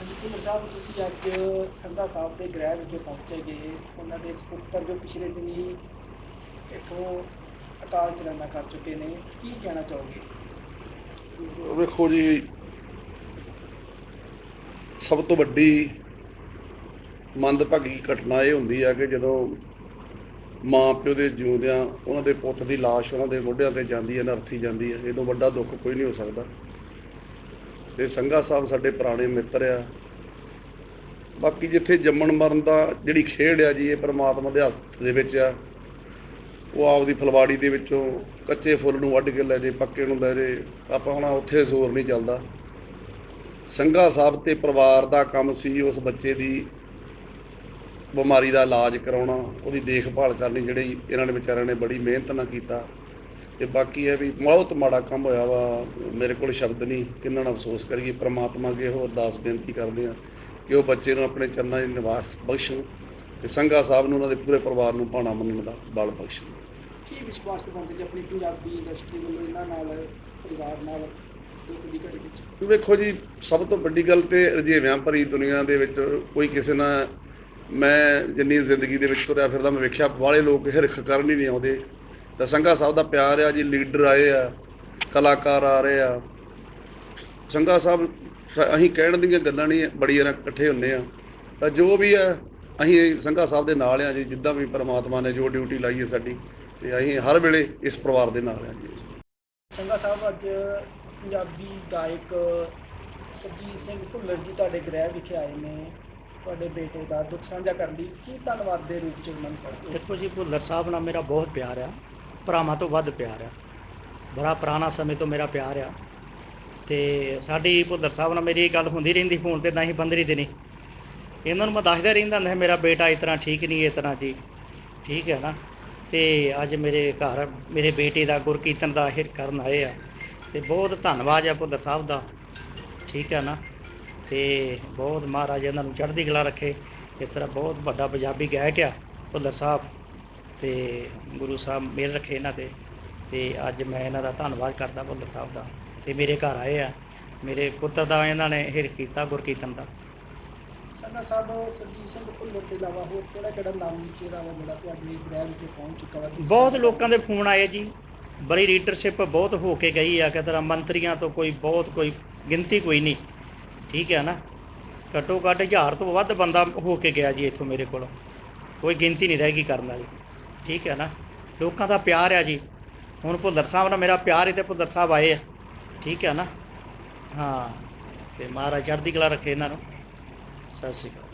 ਹਾਂਜੀ ਭੁੱਲਰ ਸਾਹਿਬ ਤੁਸੀਂ ਅੱਜ ਸੰਧਾ ਸਾਹਿਬ ਦੇ ਗ੍ਰਹਿ ਵਿਖੇ ਪਹੁੰਚੇ ਗਏ ਉਹਨਾਂ ਦੇ ਸਪੁੱਤਰ ਜੋ ਪਿਛਲੇ ਦਿਨੀ ਇੱਥੋਂ ਅਕਾਲ ਚਲਾਣਾ ਕਰ ਚੁੱਕੇ ਨੇ। ਕੀ ਕਹਿਣਾ ਚਾਹੋਗੇ? ਵੇਖੋ ਜੀ, ਸਭ ਤੋਂ ਵੱਡੀ ਮੰਦਭਾਗੀ ਘਟਨਾ ਇਹ ਹੁੰਦੀ ਆ ਕਿ ਜਦੋਂ ਮਾਂ ਪਿਓ ਦੇ ਜਿਉਂਦਿਆਂ ਉਹਨਾਂ ਦੇ ਪੁੱਤ ਦੀ ਲਾਸ਼ ਉਹਨਾਂ ਦੇ ਮੋਢਿਆਂ ਤੇ ਜਾਂਦੀ ਹੈ, ਨਰਥੀ ਜਾਂਦੀ ਹੈ। ਇਹ ਤੋਂ ਵੱਡਾ ਦੁੱਖ ਕੋਈ ਨਹੀਂ ਹੋ ਸਕਦਾ। ਤੇ ਸੰਘਾ ਸਾਹਿਬ ਸਾਡੇ ਪੁਰਾਣੇ ਮਿੱਤਰ ਆ। ਬਾਕੀ ਜਿੱਥੇ ਜੰਮਣ ਮਰਨ ਦਾ ਜਿਹੜੀ ਖੇਡ ਆ ਜੀ, ਇਹ ਪਰਮਾਤਮਾ ਦੇ ਹੱਥ ਦੇ ਵਿੱਚ ਆ। ਉਹ ਆਪਦੀ ਫਲਵਾੜੀ ਦੇ ਵਿੱਚੋਂ ਕੱਚੇ ਫੁੱਲ ਨੂੰ ਵੱਢ ਕੇ ਲੈ ਜੇ, ਪੱਕੇ ਨੂੰ ਲੈ ਜੇ, ਆਪਾਂ ਹੁਣ ਉੱਥੇ ਜ਼ੋਰ ਨਹੀਂ ਚੱਲਦਾ। ਸੰਘਾ ਸਾਹਿਬ ਤੇ ਪਰਿਵਾਰ ਦਾ ਕੰਮ ਸੀ, ਉਸ ਬੱਚੇ ਦੀ ਬਿਮਾਰੀ ਦਾ ਇਲਾਜ ਕਰਾਉਣਾ, ਉਹਦੀ ਦੇਖਭਾਲ ਕਰਨੀ, ਜਿਹੜੀ ਇਹਨਾਂ ਨੇ ਵਿਚਾਰਿਆਂ ਨੇ ਬੜੀ ਮਿਹਨਤ ਨਾਲ ਕੀਤਾ। ਤੇ ਬਾਕੀ ਇਹ ਵੀ ਬਹੁਤ ਮਾੜਾ ਕੰਮ ਹੋਇਆ ਵਾ ਮੇਰੇ ਕੋਲ ਸ਼ਬਦ ਨਹੀਂ ਕਿੰਨਾ ਨਾਲ ਅਫਸੋਸ ਕਰੀਏ ਪ੍ਰਮਾਤਮਾ ਅੱਗੇ ਹੋਰ ਅਰਦਾਸ ਬੇਨਤੀ ਕਰਦੇ ਆ ਕਿ ਉਹ ਬੱਚੇ ਨੂੰ ਆਪਣੇ ਚਰਨਾਂ 'ਚ ਨਿਵਾਸ ਬਖਸ਼ਣ ਤੇ ਸੰਘਾ ਸਾਹਿਬ ਨੂੰ ਉਹਨਾਂ ਦੇ ਪੂਰੇ ਪਰਿਵਾਰ ਨੂੰ ਭਾਣਾ ਮੰਨਣ ਦਾ ਬਲ ਬਖਸ਼ਣ। ਕੀ ਵਿਸ਼ਵਾਸ ਦਿਵਾਉਂਦੇ ਜੀ ਆਪਣੀ ਪੰਜਾਬੀ ਇੰਡਸਟਰੀ ਵੱਲੋਂ ਇਹਨਾਂ ਨਾਲ ਪਰਿਵਾਰ ਨਾਲ ਵੇਖੋ ਜੀ ਸਭ ਤੋਂ ਵੱਡੀ ਗੱਲ ਤੇ ਰਜੇਵਿਆਂ ਭਰੀ ਦੁਨੀਆ ਦੇ ਵਿੱਚ ਕੋਈ ਕਿਸੇ ਨਾਲ ਮੈਂ ਜਿੰਨੀ ਜ਼ਿੰਦਗੀ ਦੇ ਵਿੱਚ ਤੁਰਿਆ ਫਿਰਦਾ ਮੈਂ ਵੇਖਿਆ ਵਾਲੇ ਲੋਕ ਹਿਰਖ ਕਰਨ ਹੀ ਨਹੀਂ ਆਉਂਦੇ। ਤਾਂ ਸੰਘਾ ਸਾਹਿਬ ਦਾ ਪਿਆਰ ਆ ਜੀ ਲੀਡਰ ਆਏ ਆ ਕਲਾਕਾਰ ਆ ਰਹੇ ਆ। ਸੰਘਾ ਸਾਹਿਬ ਅਸੀਂ ਕਹਿਣ ਦੀਆਂ ਗੱਲਾਂ ਨਹੀਂ ਬੜੀਆਂ ਨਾਲ ਇਕੱਠੇ ਹੁੰਦੇ ਆ। ਤਾਂ ਜੋ ਵੀ ਆ ਅਸੀਂ ਸੰਘਾ ਸਾਹਿਬ ਦੇ ਨਾਲ ਆ ਜੀ ਜਿੱਦਾਂ ਵੀ ਪ੍ਰਮਾਤਮਾ ਨੇ ਜੋ ਡਿਊਟੀ ਲਾਈ ਹੈ ਸਾਡੀ ਤੇ ਅਸੀਂ ਹਰ ਵੇਲੇ ਇਸ ਪਰਿਵਾਰ ਦੇ ਨਾਲ ਆ ਜੀ। ਸੰਘਾ ਸਾਹਿਬ ਅੱਜ ਪੰਜਾਬੀ ਗਾਇਕ ਸਰਜੀਤ ਸਿੰਘ ਭੁੱਲਰ ਜੀ ਤੁਹਾਡੇ ਗ੍ਰਹਿ ਵਿਖੇ ਆਏ ਨੇ। ਤੁਹਾਡੇ ਬੇਟੇ ਦਾ ਦੁੱਖ ਸਾਂਝਾ ਕਰਨ ਲਈ ਕੀ ਧੰਨਵਾਦ ਦੇ ਰੂਪ ਚ ਉਹਨਾਂ ਨੂੰ ਕਰਦੇ ਹੋ? ਦੇਖੋ ਜੀ ਭੁੱਲਰ ਸਾਹਿਬ ਨਾਲ ਮੇਰਾ ਬਹੁਤ ਪਿਆਰ ਆ। ਭਰਾਵਾਂ ਤੋਂ ਵੱਧ ਪਿਆਰ ਆ। ਬੜਾ ਪੁਰਾਣਾ ਸਮੇਂ ਤੋਂ ਮੇਰਾ ਪਿਆਰ ਆ। ਤੇ ਸਾਡੀ ਭੁੱਲਰ ਸਾਹਿਬ ਨਾਲ ਮੇਰੀ ਗੱਲ ਹੁੰਦੀ ਰਹਿੰਦੀ ਫੋਨ ਤੇ ਨਾ ਹੀ ਬੰਦ ਦਿਨੀ ਇਹਨਾਂ ਨੂੰ ਮੈਂ ਦੱਸਦਾ ਰਹਿੰਦਾ ਹੁੰਦਾ ਮੇਰਾ ਬੇਟਾ ਇਸ ਤਰ੍ਹਾਂ ਠੀਕ ਨਹੀਂ, ਇਸ ਤਰ੍ਹਾਂ ਜੀ। ਠੀਕ ਹੈ ਨਾ? ਤੇ ਅੱਜ ਮੇਰੇ ਘਰ, ਮੇਰੇ ਬੇਟੇ ਦਾ ਗੁਰਕੀਰਤਨ ਦਾ ਹਿਰ ਕਰਨ ਆਏ ਆ। ਤੇ ਬਹੁਤ ਧੰਨਵਾਦ ਆ ਭੁੱਲਰ ਸਾਹਿਬ ਦਾ। ਠੀਕ ਹੈ ਨਾ? ਤੇ ਬਹੁਤ ਮਹਾਰਾਜ ਇਹਨਾਂ ਨੂੰ ਚੜ੍ਹਦੀ ਕਲਾ ਰੱਖੇ। ਇਸ ਤਰ੍ਹਾਂ ਬਹੁਤ ਵੱਡਾ ਪੰਜਾਬੀ ਗਾਇਕ ਆ ਭੁੱਲਰ ਸਾਹਿਬ। ਤੇ ਗੁਰੂ ਸਾਹਿਬ ਮਿਹਰ ਰੱਖੇ ਇਹਨਾਂ ਤੇ ਤੇ ਅੱਜ ਮੈਂ ਇਹਨਾਂ ਦਾ ਧੰਨਵਾਦ ਕਰਦਾ ਭੁੱਲਰ ਸਾਹਿਬ ਦਾ ਤੇ ਮੇਰੇ ਘਰ ਆਏ ਆ ਮੇਰੇ ਪੁੱਤਰ ਦਾ ਇਹਨਾਂ ਨੇ ਹਿਰ ਕੀਤਾ ਗੁਰਕੀਰਤਨ ਦਾ। ਸੰਘਾ ਸਾਹਿਬ ਸਰਜੀਤ ਸਿੰਘ ਭੁੱਲਰ ਤੋਂ ਇਲਾਵਾ ਹੋਰ ਕਿਹੜਾ ਕਿਹੜਾ ਨਾਮ ਚਿਹਰਾ ਵਾ ਜਿਹੜਾ ਤੁਹਾਡੇ ਗ੍ਰਹਿ ਵਿਖੇ ਪਹੁੰਚ ਚੁੱਕਾ ਵਾ? ਬਹੁਤ ਲੋਕਾਂ ਦੇ ਫੋਨ ਆਏ ਜੀ ਬੜੀ ਲੀਡਰਸ਼ਿਪ ਬਹੁਤ ਹੋ ਕੇ ਗਈ ਆ ਕਿ ਤਰ੍ਹਾਂ ਮੰਤਰੀਆਂ ਤੋਂ ਕੋਈ ਬਹੁਤ ਕੋਈ ਗਿਣਤੀ ਕੋਈ ਨਹੀਂ ਠੀਕ ਹੈ ਨਾ? ਘੱਟੋ ਘੱਟ ਹਜ਼ਾਰ ਤੋਂ ਵੱਧ ਬੰਦਾ ਹੋ ਕੇ ਗਿਆ ਜੀ ਇੱਥੋਂ ਮੇਰੇ ਕੋਲ ਕੋਈ ਗਿਣਤੀ ਨਹੀਂ ਰਹਿ ਗਈ ਕਰਨ ਵਾਲੀ। ਠੀਕ ਹੈ ਨਾ। ਲੋਕਾਂ ਦਾ ਪਿਆਰ ਆ ਜੀ। ਹੁਣ ਭੁੱਲਰ ਸਾਹਿਬ ਨਾਲ ਮੇਰਾ ਪਿਆਰ ਹੈ ਤੇ ਭੁੱਲਰ ਸਾਹਿਬ ਆਏ ਆ। ਠੀਕ ਹੈ ਨਾ। ਹਾਂ, ਤੇ ਮਹਾਰਾਜ ਚੜ੍ਹਦੀ ਕਲਾ ਰੱਖੇ ਇਹਨਾਂ ਨੂੰ। ਸਤਿ ਸ਼੍ਰੀ ਅਕਾਲ।